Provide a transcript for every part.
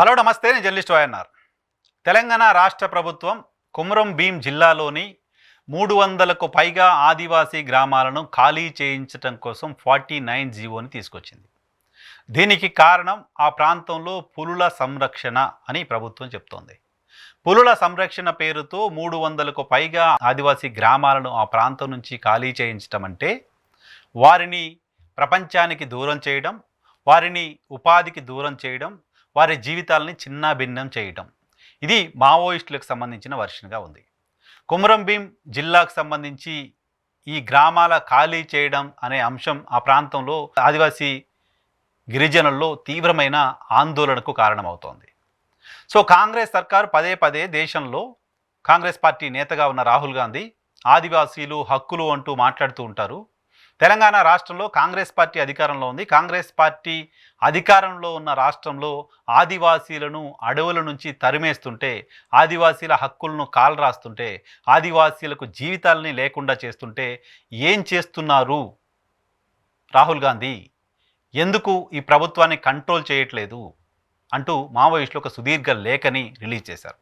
Hello నమస్తే నేను journalist YNR. Telangana రాష్ట్ర ప్రభుత్వం కుమరం భీం జిల్లాలోని మూడు వందలకు పైగా ఆదివాసీ గ్రామాలను ఖాళీ చేయించడం కోసం ఫార్టీ నైన్ జీవోని తీసుకొచ్చింది. దీనికి కారణం ఆ ప్రాంతంలో పులుల సంరక్షణ అని ప్రభుత్వం చెప్తోంది. పులుల సంరక్షణ పేరుతో మూడు వందలకు పైగా ఆదివాసీ గ్రామాలను ఆ ప్రాంతం నుంచి ఖాళీ చేయించడం అంటే వారిని ప్రపంచానికి దూరం చేయడం వారిని ఉపాధికి దూరం చేయడం వారి జీవితాలని చిన్న భిన్నం చేయటం. ఇది మావోయిస్టులకు సంబంధించిన వర్షన్గా ఉంది. కుమరం భీం జిల్లాకు సంబంధించి ఈ గ్రామాల ఖాళీ చేయడం అనే అంశం ఆ ప్రాంతంలో ఆదివాసీ గిరిజనుల్లో తీవ్రమైన ఆందోళనకు కారణమవుతోంది. సో కాంగ్రెస్ సర్కారు పదే పదే దేశంలో కాంగ్రెస్ పార్టీ నేతగా ఉన్న రాహుల్ గాంధీ ఆదివాసీలు హక్కులు అంటూ మాట్లాడుతూ ఉంటారు. తెలంగాణ రాష్ట్రంలో కాంగ్రెస్ పార్టీ అధికారంలో ఉంది. కాంగ్రెస్ పార్టీ అధికారంలో ఉన్న రాష్ట్రంలో ఆదివాసీలను అడవుల నుంచి తరిమేస్తుంటే ఆదివాసీల హక్కులను కాలరాస్తుంటే ఆదివాసీలకు జీవితాలని లేకుండా చేస్తుంటే ఏం చేస్తున్నారు రాహుల్ గాంధీ? ఎందుకు ఈ ప్రభుత్వాన్ని కంట్రోల్ చేయట్లేదు అంటూ మావోయిస్టులు ఒక సుదీర్ఘ లేఖని రిలీజ్ చేశారు.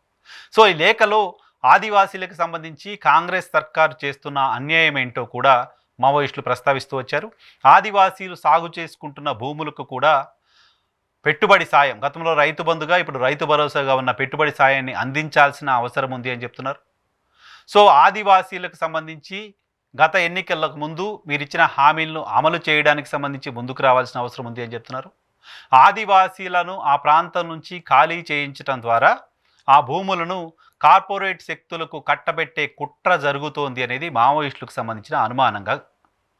సో ఈ లేఖలో ఆదివాసీలకు సంబంధించి కాంగ్రెస్ సర్కారు చేస్తున్న అన్యాయం ఏంటో కూడా మావోయిస్టులు ప్రస్తావిస్తూ వచ్చారు. ఆదివాసీలు సాగు చేసుకుంటున్న భూములకు కూడా పెట్టుబడి సాయం. గతంలో రైతు బంధుగా ఇప్పుడు రైతు భరోసాగా ఉన్న పెట్టుబడి సాయాన్ని అందించాల్సిన అవసరం ఉంది అని చెప్తున్నారు. సో ఆదివాసీలకు సంబంధించి గత ఎన్నికలకు ముందు మీరు ఇచ్చిన హామీలను అమలు చేయడానికి సంబంధించి ముందుకు రావాల్సిన అవసరం ఉంది అని చెప్తున్నారు. ఆదివాసీలను ఆ ప్రాంతం నుంచి ఖాళీ చేయించడం ద్వారా ఆ భూములను కార్పొరేట్ శక్తులకు కట్టబెట్టే కుట్ర జరుగుతోంది అనేది మావోయిస్టులకు సంబంధించిన అనుమానంగా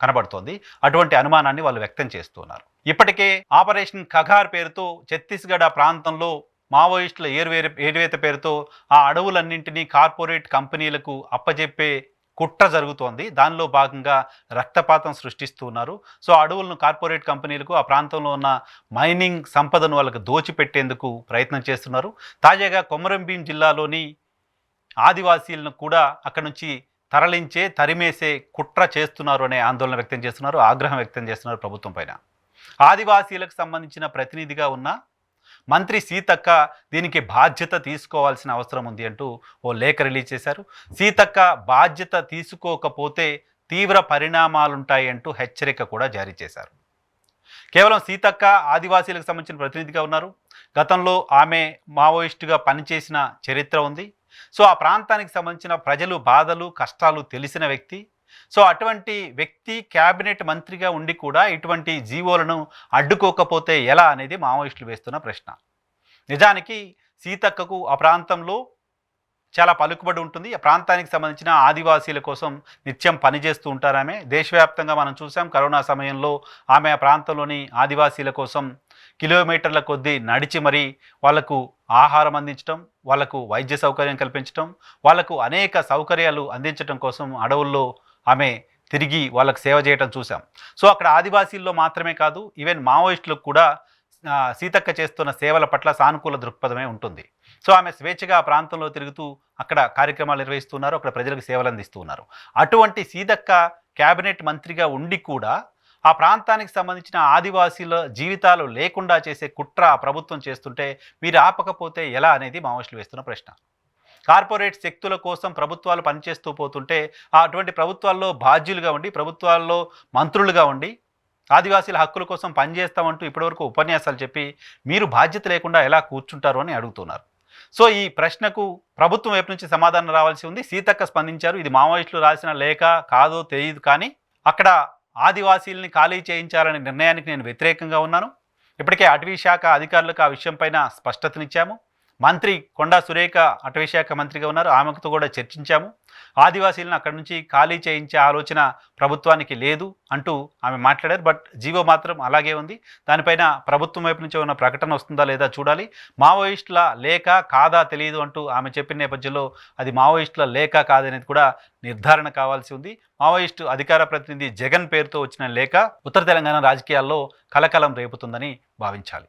కనబడుతోంది. అటువంటి అనుమానాన్ని వాళ్ళు వ్యక్తం చేస్తున్నారు. ఇప్పటికే ఆపరేషన్ ఖగార్ పేరుతో ఛత్తీస్గఢ్ ప్రాంతంలో మావోయిస్టుల ఏరువేరు ఏరువేత పేరుతో ఆ అడవులన్నింటినీ కార్పొరేట్ కంపెనీలకు అప్పజెప్పే కుట్ర జరుగుతోంది. దానిలో భాగంగా రక్తపాతం సృష్టిస్తున్నారు. సో అడవులను కార్పొరేట్ కంపెనీలకు ఆ ప్రాంతంలో ఉన్న మైనింగ్ సంపదను వాళ్ళకు దోచిపెట్టేందుకు ప్రయత్నం చేస్తున్నారు. తాజాగా కొమరంభీం జిల్లాలోని ఆదివాసీలను కూడా అక్కడ నుంచి తరలించే తరిమేసే కుట్ర చేస్తున్నారు అనే ఆందోళన వ్యక్తం చేస్తున్నారు ఆగ్రహం వ్యక్తం చేస్తున్నారు ప్రభుత్వం పైన. ఆదివాసీలకు సంబంధించిన ప్రతినిధిగా ఉన్న మంత్రి సీతక్క దీనికి బాధ్యత తీసుకోవాల్సిన అవసరం ఉంది అంటూ ఓ లేఖ రిలీజ్ చేశారు. సీతక్క బాధ్యత తీసుకోకపోతే తీవ్ర పరిణామాలుంటాయి అంటూ హెచ్చరిక కూడా జారీ చేశారు. కేవలం సీతక్క ఆదివాసీలకు సంబంధించిన ప్రతినిధిగా ఉన్నారు. గతంలో ఆమె మావోయిస్టుగా పనిచేసిన చరిత్ర ఉంది. సో ఆ ప్రాంతానికి సంబంధించిన ప్రజలు బాధలు కష్టాలు తెలిసిన వ్యక్తి. సో అటువంటి వ్యక్తి క్యాబినెట్ మంత్రిగా ఉండి కూడా ఇటువంటి జీవోలను అడ్డుకోకపోతే ఎలా అనేది మావోయిస్టులు వేస్తున్న ప్రశ్న. నిజానికి సీతక్కకు ఆ ప్రాంతంలో చాలా పలుకుబడి ఉంటుంది. ఆ ప్రాంతానికి సంబంధించిన ఆదివాసీల కోసం నిత్యం పనిచేస్తూ ఉంటారు ఆమె. దేశవ్యాప్తంగా మనం చూసాం కరోనా సమయంలో ఆమె ఆ ప్రాంతంలోని ఆదివాసీల కోసం కిలోమీటర్ల కొద్దీ నడిచి మరీ వాళ్ళకు ఆహారం అందించడం వాళ్ళకు వైద్య సౌకర్యం కల్పించడం వాళ్ళకు అనేక సౌకర్యాలు అందించడం కోసం అడవుల్లో ఆమె తిరిగి వాళ్ళకు సేవ చేయటం చూసాం సో అక్కడ ఆదివాసీల్లో మాత్రమే కాదు ఈవెన్ మావోయిస్టులకు కూడా సీతక్క చేస్తున్న సేవల పట్ల సానుకూల దృక్పథమే ఉంటుంది. సో ఆమె స్వేచ్ఛగా ఆ ప్రాంతంలో తిరుగుతూ అక్కడ కార్యక్రమాలు నిర్వహిస్తున్నారు అక్కడ ప్రజలకు సేవలు అందిస్తూ ఉన్నారు అటువంటి సీతక్క క్యాబినెట్ మంత్రిగా ఉండి కూడా ఆ ప్రాంతానికి సంబంధించిన ఆదివాసీల జీవితాలు లేకుండా చేసే కుట్ర ప్రభుత్వం చేస్తుంటే మీరు ఆపకపోతే ఎలా అనేది మావోయిస్టులు వేస్తున్న ప్రశ్న. కార్పొరేట్ శక్తుల కోసం ప్రభుత్వాలు పనిచేస్తూ పోతుంటే అటువంటి ప్రభుత్వాల్లో బాధ్యులుగా ఉండి ప్రభుత్వాల్లో మంత్రులుగా ఉండి ఆదివాసీల హక్కుల కోసం పనిచేస్తామంటూ ఇప్పటివరకు ఉపన్యాసాలు చెప్పి మీరు బాధ్యత లేకుండా ఎలా కూర్చుంటారు అని అడుగుతున్నారు. సో ఈ ప్రశ్నకు ప్రభుత్వం వైపు నుంచి సమాధానం రావాల్సి ఉంది. సీతక్క స్పందించారు ఇది మావోయిస్టులు రాసిన లేఖ కాదో తెలియదు కానీ అక్కడ ఆదివాసీల్ని ఖాళీ చేయించాలనే నిర్ణయానికి నేను వ్యతిరేకంగా ఉన్నాను. ఇప్పటికే అటవీ శాఖ అధికారులకు ఆ విషయంపైన స్పష్టతనిచ్చాము. మంత్రి కొండా సురేఖ అటవీశాఖ మంత్రిగా ఉన్నారు. ఆమెతో కూడా చర్చించాము. ఆదివాసీలను అక్కడి నుంచి ఖాళీ చేయించే ఆలోచన ప్రభుత్వానికి లేదు అంటూ ఆమె మాట్లాడారు. బట్ జీవో మాత్రం అలాగే ఉంది. దానిపైన ప్రభుత్వం వైపు నుంచి ఉన్న ప్రకటన వస్తుందా లేదా చూడాలి. మావోయిస్టుల లేక కాదా తెలియదు అంటూ ఆమె చెప్పిన నేపథ్యంలో అది మావోయిస్టుల లేక కాదనేది కూడా నిర్ధారణ కావాల్సి ఉంది. మావోయిస్టు అధికార ప్రతినిధి జగన్ పేరుతో వచ్చిన లేఖ ఉత్తర తెలంగాణ రాజకీయాల్లో కలకలం రేపుతుందని భావించాలి.